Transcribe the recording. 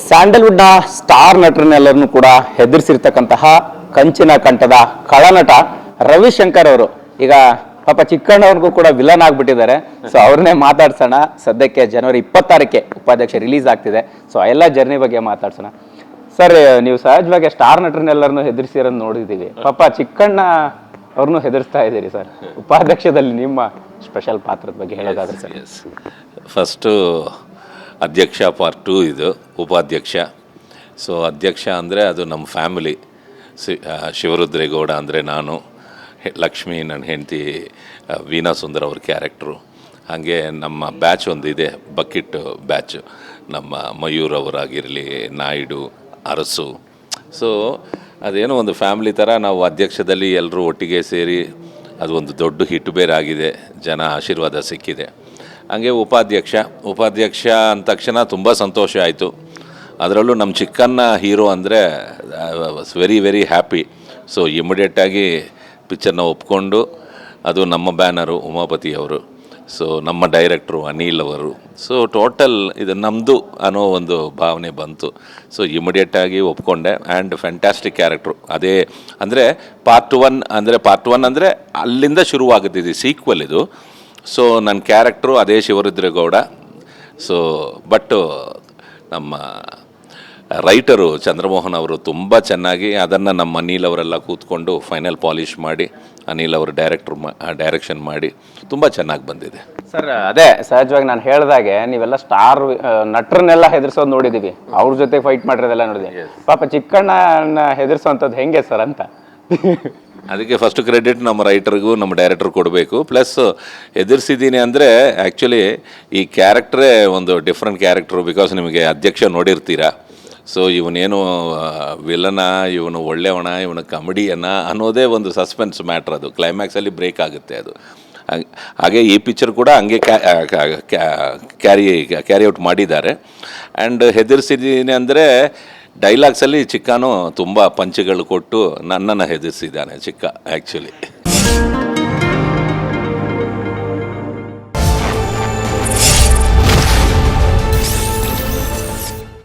ಸ್ಯಾಂಡಲ್ವುಡ್ನ star ನಟರನ್ನೆಲ್ಲರನ್ನು ಕೂಡ ಹೆದರಿಸಿರ್ತಕ್ಕಂತಹ ಕಂಚಿನ ಕಂಠದ ಖಳನಟ ರವಿಶಂಕರ್ ಅವರು. ಈಗ ಪಾಪ ಚಿಕ್ಕಣ್ಣವ್ರಿಗೂ ಕೂಡ ವಿಲನ್ ಆಗ್ಬಿಟ್ಟಿದ್ದಾರೆ. ಸೊ ಅವ್ರನ್ನೇ ಮಾತಾಡ್ಸೋಣ. ಸದ್ಯಕ್ಕೆ ಜನವರಿ ಇಪ್ಪತ್ತಾರಕ್ಕೆ ಉಪಾಧ್ಯಕ್ಷ ರಿಲೀಸ್ ಆಗ್ತಿದೆ. ಸೊ ಎಲ್ಲ ಜರ್ನಿ ಬಗ್ಗೆ ಮಾತಾಡ್ಸೋಣ. ಸರ್ ನೀವು ಸಹಜವಾಗಿ ಸ್ಟಾರ್ ನಟರನ್ನೆಲ್ಲರನ್ನು ಹೆದರಿಸಿರೋದು ನೋಡಿದ್ದೀವಿ. ಪಾಪ ಚಿಕ್ಕಣ್ಣ ಅವ್ರನ್ನೂ ಹೆದರ್ಸ್ತಾ ಇದ್ದೀರಿ ಸರ್ ಉಪಾಧ್ಯಕ್ಷದಲ್ಲಿ ನಿಮ್ಮ ಸ್ಪೆಷಲ್ ಪಾತ್ರದ ಬಗ್ಗೆ ಹೇಳೋದಾದ್ರೆ ಸರ್ ಫಸ್ಟು ಅಧ್ಯಕ್ಷ ಪಾರ್ಟ್ ಟೂ ಇದು, ಉಪಾಧ್ಯಕ್ಷ. ಸೊ ಅಧ್ಯಕ್ಷ ಅಂದರೆ ಅದು ನಮ್ಮ ಫ್ಯಾಮಿಲಿ ಸಿ ಶಿವರುದ್ರೇಗೌಡ ಅಂದರೆ ನಾನು ಲಕ್ಷ್ಮಿ ನನ್ನ ಹೆಂಡತಿ ವೀನಾ ಸುಂದರ್ ಅವ್ರ ಕ್ಯಾರೆಕ್ಟ್ರು ಹಾಗೆ ನಮ್ಮ ಬ್ಯಾಚ್ ಒಂದಿದೆ ಬಕೆಟ್ ಬ್ಯಾಚ್ ನಮ್ಮ ಮಯೂರ್ ಅವರಾಗಿರಲಿ, ನಾಯ್ಡು, ಅರಸು. ಸೊ ಅದೇನೋ ಒಂದು ಫ್ಯಾಮಿಲಿ ಥರ ನಾವು ಅಧ್ಯಕ್ಷದಲ್ಲಿ ಎಲ್ಲರೂ ಒಟ್ಟಿಗೆ ಸೇರಿ, ಅದು ಒಂದು ದೊಡ್ಡ ಹಿಟ್ ಬೇರೆ ಆಗಿದೆ ಜನ ಆಶೀರ್ವಾದ ಸಿಕ್ಕಿದೆ. ಹಂಗೆ ಉಪಾಧ್ಯಕ್ಷ. ಉಪಾಧ್ಯಕ್ಷ ಅಂದ ತಕ್ಷಣ ತುಂಬ ಸಂತೋಷ ಆಯಿತು. ಅದರಲ್ಲೂ ನಮ್ಮ ಚಿಕ್ಕನ್ನ ಹೀರೋ ಅಂದರೆ ವೆರಿ ವೆರಿ ಹ್ಯಾಪಿ ಸೊ ಇಮಿಡಿಯೇಟಾಗಿ ಪಿಕ್ಚರ್ನ ಒಪ್ಕೊಂಡು, ಅದು ನಮ್ಮ ಬ್ಯಾನರು, ಉಮಾಪತಿ ಅವರು. ಸೊ ನಮ್ಮ ಡೈರೆಕ್ಟ್ರು ಅನಿಲ್ ಅವರು. ಸೊ ಟೋಟಲ್ ಇದು ನಮ್ಮದು ಅನ್ನೋ ಒಂದು ಭಾವನೆ ಬಂತು. ಸೊ ಇಮಿಡಿಯೇಟಾಗಿ ಒಪ್ಕೊಂಡೆ. ಆ್ಯಂಡ್ ಫ್ಯಾಂಟ್ಯಾಸ್ಟಿಕ್ ಕ್ಯಾರೆಕ್ಟ್ರು ಅದೇ, ಅಂದರೆ ಪಾರ್ಟ್ ಒನ್ ಅಂದರೆ ಪಾರ್ಟ್ ಒನ್ ಅಂದರೆ ಅಲ್ಲಿಂದ ಶುರುವಾಗುತ್ತೆ ಇದು ಸೀಕ್ವಲ್ ಇದು. ಸೊ ನನ್ನ ಕ್ಯಾರೆಕ್ಟ್ರು ಅದೇ ಶಿವರುದ್ರೇಗೌಡ. ಸೊ ಬಟ್ ನಮ್ಮ ರೈಟರು ಚಂದ್ರಮೋಹನ್ ಅವರು ತುಂಬ ಚೆನ್ನಾಗಿ ಅದನ್ನು ನಮ್ಮ ಅನಿಲ್ ಅವರೆಲ್ಲ ಕೂತ್ಕೊಂಡು ಫೈನಲ್ ಪಾಲಿಷ್ ಮಾಡಿ ಅನಿಲ್ ಅವರು ಡೈರೆಕ್ಟ್ರು ಡೈರೆಕ್ಷನ್ ಮಾಡಿ ತುಂಬ ಚೆನ್ನಾಗಿ ಬಂದಿದೆ. ಸರ್ ಅದೇ ಸಹಜವಾಗಿ ನಾನು ಹೇಳಿದಾಗೆ ನೀವೆಲ್ಲ ಸ್ಟಾರ್ ನಟರನ್ನೆಲ್ಲ ಹೆದರ್ಸೋದು ನೋಡಿದ್ದೀವಿ ಅವ್ರ ಜೊತೆ ಫೈಟ್ ಮಾಡಿರೋದೆಲ್ಲ ನೋಡಿದ್ದೀವಿ ಪಾಪ ಚಿಕ್ಕಣ್ಣನ ಹೆದರ್ಸೋಂಥದ್ದು ಹೆಂಗೆ ಸರ್ ಅಂತ? ಅದಕ್ಕೆ ಫಸ್ಟ್ ಕ್ರೆಡಿಟ್ ನಮ್ಮ ರೈಟರ್ಗೂ ನಮ್ಮ ಡೈರೆಕ್ಟರ್ ಕೊಡಬೇಕು. ಪ್ಲಸ್ ಎದುರಿಸಿದ್ದೀನಿ ಅಂದರೆ ಆ್ಯಕ್ಚುಲಿ ಈ ಕ್ಯಾರೆಕ್ಟ್ರೇ ಒಂದು ಡಿಫ್ರೆಂಟ್ ಕ್ಯಾರೆಕ್ಟ್ರು ಬಿಕಾಸ್ ನಿಮಗೆ ಅಧ್ಯಕ್ಷ ನೋಡಿರ್ತೀರ. ಸೊ ಇವನೇನು ವಿಲನ ಇವನು ಒಳ್ಳೆಯವನ, ಇವನು ಕಮಿಡಿಯನ ಅನ್ನೋದೇ ಒಂದು ಸಸ್ಪೆನ್ಸ್ ಮ್ಯಾಟ್ರ್ ಅದು. ಕ್ಲೈಮ್ಯಾಕ್ಸಲ್ಲಿ ಬ್ರೇಕ್ ಆಗುತ್ತೆ ಅದು. ಹಾಗೆ ಈ ಪಿಕ್ಚರ್ ಕೂಡ ಹಂಗೆ ಕ್ಯಾರಿ ಕ್ಯಾರಿ ಔಟ್ ಮಾಡಿದ್ದಾರೆ. ಆ್ಯಂಡ್ ಹೆದರ್ಸಿದ್ದೀನಿ ಅಂದರೆ ಡೈಲಾಗ್ಸಲ್ಲಿ ಚಿಕ್ಕನೂ ತುಂಬ ಪಂಚಗಳು ಕೊಟ್ಟು ನನ್ನನ್ನು ಹೆದರಿಸಿದ್ದಾನೆ ಚಿಕ್ಕ ಆ್ಯಕ್ಚುಲಿ